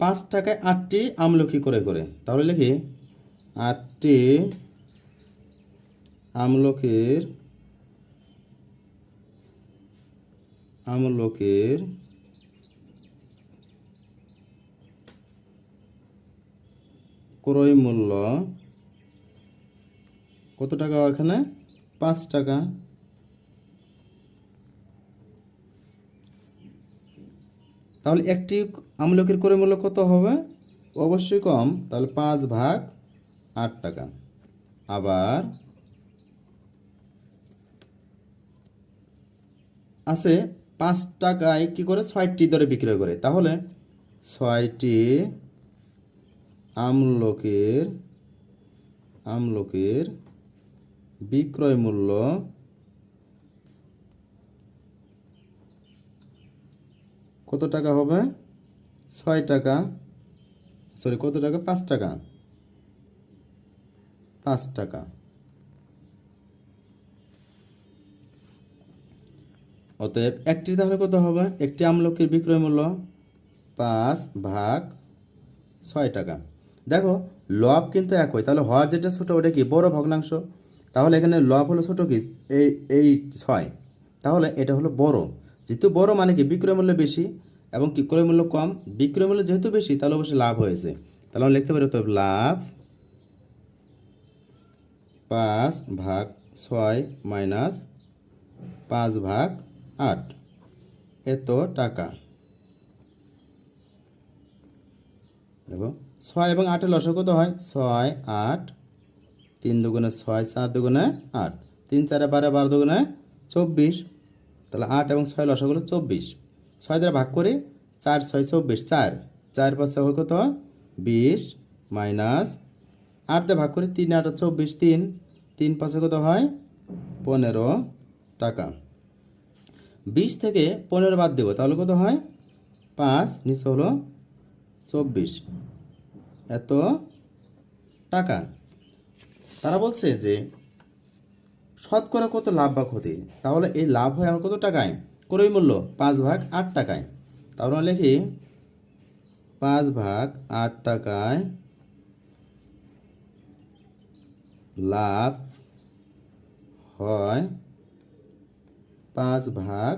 পাঁচ টাকায় আটটি আমলকি করে করে। তাহলে লিখি, আটটি আমলকির আমলকির ক্রয় মূল্য কত টাকা এখানে? পাঁচ টাকা। তাহলে একটি আমলকির ক্রয় মূল্য কত হবে? অবশ্যই কম। তাহলে পাঁচ ভাগ আট টাকা। আবার আছে পাঁচ টাকায় কি করে? ছয়টি দরে বিক্রয় করে। তাহলে ছয়টি আমলকির আমলকির বিক্রয় মূল্য কত টাকা হবে? ছয় টাকা। সরি, কত টাকা? পাঁচ টাকা। পাঁচ টাকা। অতএব একটি তাহলে কত হবে? একটি আমলকির বিক্রয় মূল্য পাঁচ ভাগ ছয় টাকা। দেখো, লব কিন্তু একই। তাহলে হওয়ার যেটা ছোটো, ওটা কি? বড় ভগ্নাংশ। তাহলে এখানে লব হলো ছোটো কি? এই এই ছয়। তাহলে এটা হলো বড়। যেহেতু বড় মানে কি বিক্রয় মূল্য বেশি এবং কি ক্রয় মূল্য কম, বিক্রয় মূল্য যেহেতু বেশি, তাহলে অবশ্যই লাভ হয়েছে। তাহলে আমরা লিখতে পারি তো লাভ পাঁচ ভাগ ছয় মাইনাস পাঁচ ভাগ আট। এত টাকা। দেখো, ছয় এবং আটের লসক কত হয়? ছয়, আট, তিন দুগুণে ছয়, চার দুগুণে আট। তিন চারে বারো বারো দুগুণে চব্বিশ। তাহলে আট এবং ছয় লসক হলো চব্বিশ। ছয় দ্বারা ভাগ করি চার, ছয়, চব্বিশ, চার। চার পাঁচ ছয় কত? বিশ মাইনাস আট দিয়ে ভাগ করি তিন, আট, চব্বিশ, তিন। তিন পাঁচে কত হয়? পনেরো টাকা। বিশ থেকে পনেরো বাদ দেবো, তাহলে কত হয়? পাঁচ, নিচে হলো চব্বিশ। এত টাকা। তারা বলছে যে শতকরা কত লাভ বা ক্ষতি? তাহলে এই লাভ হয় আমার কত টাকায়? ক্রয় মূল্য, পাঁচ ভাগ আট টাকায়। তাহলে লিখি, পাঁচ ভাগ আট টাকায় লাভ হয় পাঁচ ভাগ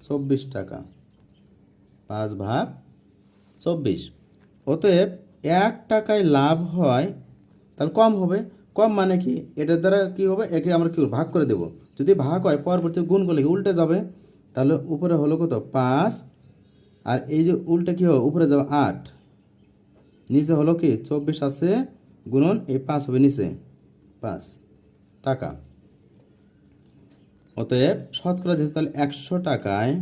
চব্বিশ টাকা। পাঁচ ভাগ চব্বিশ। অতএব এক টাকায় লাভ হয়, তাহলে কম হবে। কম মানে কি? এটার দ্বারা কি হবে? একে আমরা কি ভাগ করে দেব। যদি ভাগ হয় পরবর্তী গুণ করলে উল্টে যাবে? তাহলে উপরে হলো কত? পাঁচ। আর এই যে উল্টে কি হবে? উপরে যাবে আট। নিচে হলো কি? চব্বিশ আছে, গুণন এই পাঁচ হবে নিচে। পাঁচ। টাকা। অতএব শতকরা যেহেতু তাহলে একশো টাকায়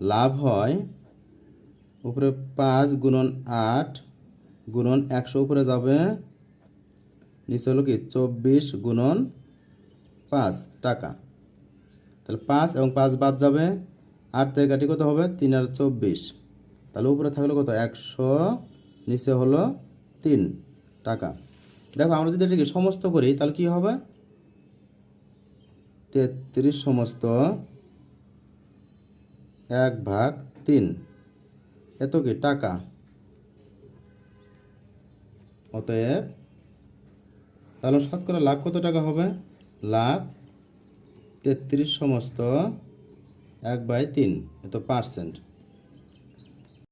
লাভ হয়, উপরে পাঁচ গুণন আট, গুণন একশো উপরে যাবে নিচে হলো কি? চব্বিশ গুণন পাঁচ টাকা। তাহলে পাঁচ এবং পাঁচ বাদ যাবে। আট থেকে কাটি কত হবে? তিন আর চব্বিশ। তাহলে উপরে থাকল কত? একশো। নিচে হলো তিন টাকা। দেখো, আমরা যদি এটাকে সমস্ত করি, তাহলে কি হবে? তেত্রিশ সমস্ত এক ভাগ তিন। এত কি? টাকা। অতএব তাহলে করে লাভ কত টাকা হবে? লাভ তেত্রিশ সমস্ত এক বাই তিন এত পার্সেন্ট